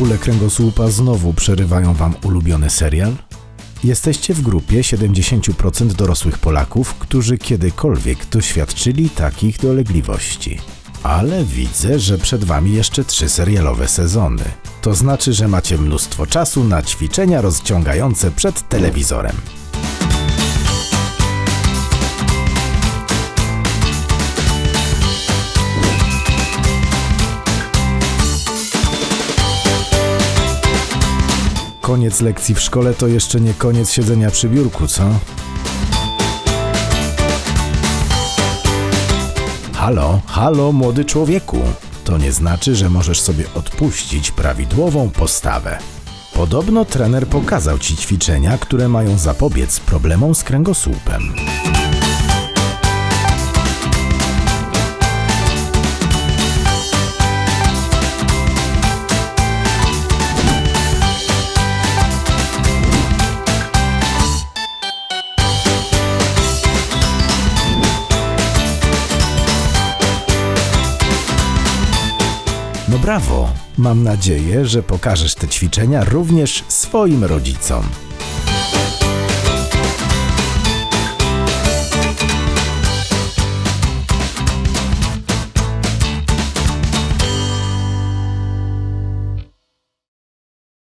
Bóle kręgosłupa znowu przerywają Wam ulubiony serial? Jesteście w grupie 70% dorosłych Polaków, którzy kiedykolwiek doświadczyli takich dolegliwości. Ale widzę, że przed Wami jeszcze trzy serialowe sezony. To znaczy, że macie mnóstwo czasu na ćwiczenia rozciągające przed telewizorem. Koniec lekcji w szkole to jeszcze nie koniec siedzenia przy biurku, co? Halo, halo, młody człowieku. To nie znaczy, że możesz sobie odpuścić prawidłową postawę. Podobno trener pokazał ci ćwiczenia, które mają zapobiec problemom z kręgosłupem. No brawo! Mam nadzieję, że pokażesz te ćwiczenia również swoim rodzicom.